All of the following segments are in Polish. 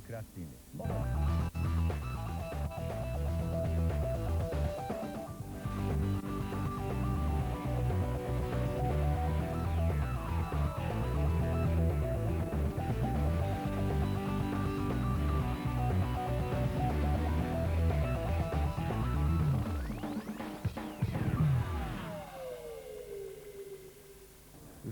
から暮らしてい。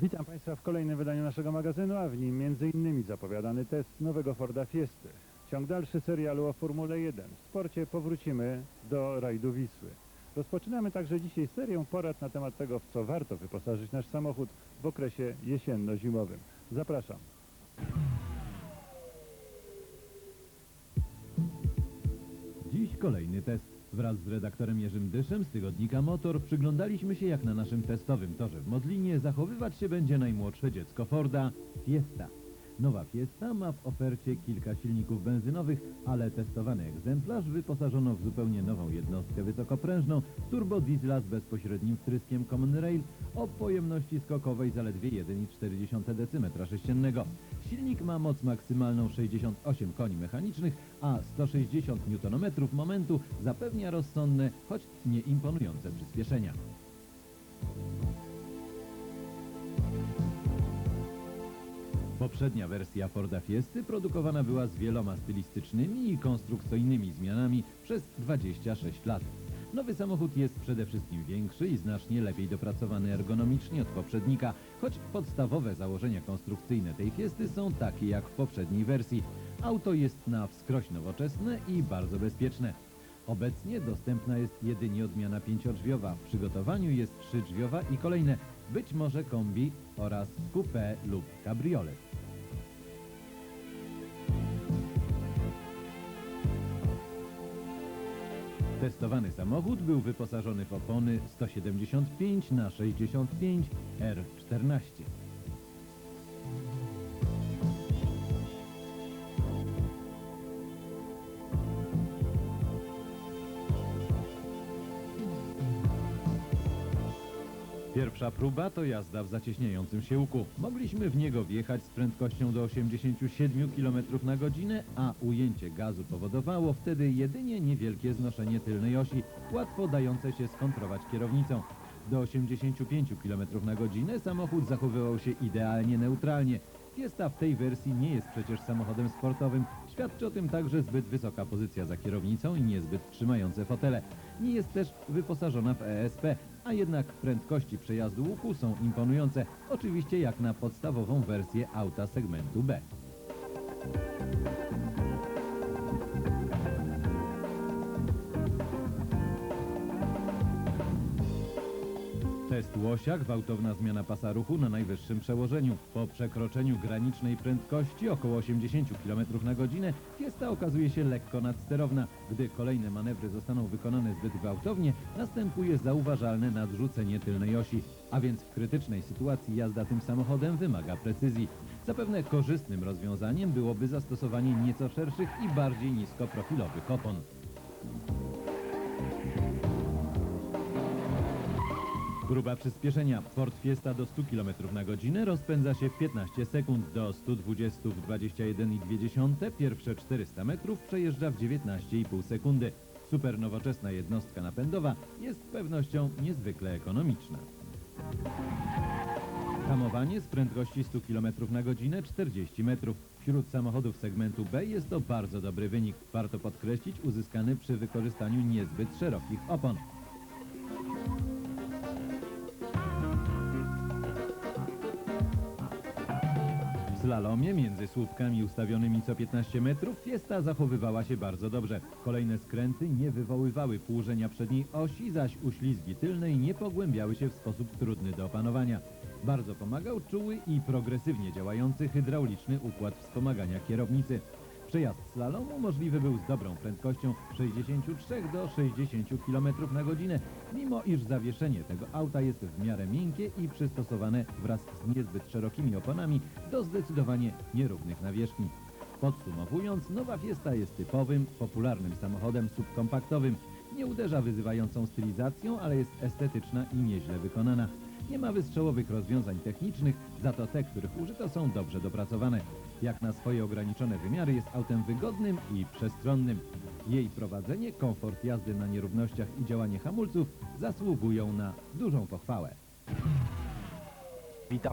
Witam Państwa w kolejnym wydaniu naszego magazynu, a w nim m.in. zapowiadany test nowego Forda Fiesty. Ciąg dalszy serialu o Formule 1. W sporcie powrócimy do rajdu Wisły. Rozpoczynamy także dzisiaj serię porad na temat tego, w co warto wyposażyć nasz samochód w okresie jesienno-zimowym. Zapraszam. Dziś kolejny test. Wraz z redaktorem Jerzym Dyszem z tygodnika Motor przyglądaliśmy się jak na naszym testowym torze w Modlinie zachowywać się będzie najmłodsze dziecko Forda Fiesta. Nowa Fiesta ma w ofercie kilka silników benzynowych, ale testowany egzemplarz wyposażono w zupełnie nową jednostkę wysokoprężną turbodiesla z bezpośrednim wtryskiem Common Rail o pojemności skokowej zaledwie 1,4 dm3. Silnik ma moc maksymalną 68 koni mechanicznych, a 160 Nm momentu zapewnia rozsądne, choć nie imponujące przyspieszenia. Poprzednia wersja Forda Fiesty produkowana była z wieloma stylistycznymi i konstrukcyjnymi zmianami przez 26 lat. Nowy samochód jest przede wszystkim większy i znacznie lepiej dopracowany ergonomicznie od poprzednika, choć podstawowe założenia konstrukcyjne tej Fiesty są takie jak w poprzedniej wersji. Auto jest na wskroś nowoczesne i bardzo bezpieczne. Obecnie dostępna jest jedynie odmiana pięciodrzwiowa. W przygotowaniu jest trzydrzwiowa i kolejne, być może kombi oraz coupé lub cabriolet. Testowany samochód był wyposażony w opony 175 na 65 R14. Pierwsza próba to jazda w zacieśniającym się łuku. Mogliśmy w niego wjechać z prędkością do 87 km na godzinę, a ujęcie gazu powodowało wtedy jedynie niewielkie znoszenie tylnej osi, łatwo dające się skontrować kierownicą. Do 85 km na godzinę samochód zachowywał się idealnie neutralnie. Fiesta w tej wersji nie jest przecież samochodem sportowym. Świadczy o tym także zbyt wysoka pozycja za kierownicą i niezbyt trzymające fotele. Nie jest też wyposażona w ESP, a jednak prędkości przejazdu łuku są imponujące, oczywiście jak na podstawową wersję auta segmentu B. Test Łosiak, gwałtowna zmiana pasa ruchu na najwyższym przełożeniu. Po przekroczeniu granicznej prędkości około 80 km na godzinę Fiesta okazuje się lekko nadsterowna. Gdy kolejne manewry zostaną wykonane zbyt gwałtownie, następuje zauważalne nadrzucenie tylnej osi, a więc w krytycznej sytuacji jazda tym samochodem wymaga precyzji. Zapewne korzystnym rozwiązaniem byłoby zastosowanie nieco szerszych i bardziej niskoprofilowych opon. Próba przyspieszenia. Ford Fiesta do 100 km na godzinę rozpędza się w 15 sekund, do 120 w 21,2. Pierwsze 400 metrów przejeżdża w 19,5 sekundy. Super nowoczesna jednostka napędowa jest z pewnością niezwykle ekonomiczna. Hamowanie z prędkości 100 km na godzinę 40 metrów. Wśród samochodów segmentu B jest to bardzo dobry wynik. Warto podkreślić uzyskany przy wykorzystaniu niezbyt szerokich opon. Slalomie między słupkami ustawionymi co 15 metrów Fiesta zachowywała się bardzo dobrze. Kolejne skręty nie wywoływały płużenia przedniej osi, zaś uślizgi tylnej nie pogłębiały się w sposób trudny do opanowania. Bardzo pomagał czuły i progresywnie działający hydrauliczny układ wspomagania kierownicy. Przejazd slalomu możliwy był z dobrą prędkością 63 do 60 km na godzinę, mimo iż zawieszenie tego auta jest w miarę miękkie i przystosowane wraz z niezbyt szerokimi oponami do zdecydowanie nierównych nawierzchni. Podsumowując, nowa Fiesta jest typowym, popularnym samochodem subkompaktowym. Nie uderza wyzywającą stylizacją, ale jest estetyczna i nieźle wykonana. Nie ma wystrzałowych rozwiązań technicznych, za to te, których użyto są dobrze dopracowane. Jak na swoje ograniczone wymiary jest autem wygodnym i przestronnym. Jej prowadzenie, komfort jazdy na nierównościach i działanie hamulców zasługują na dużą pochwałę.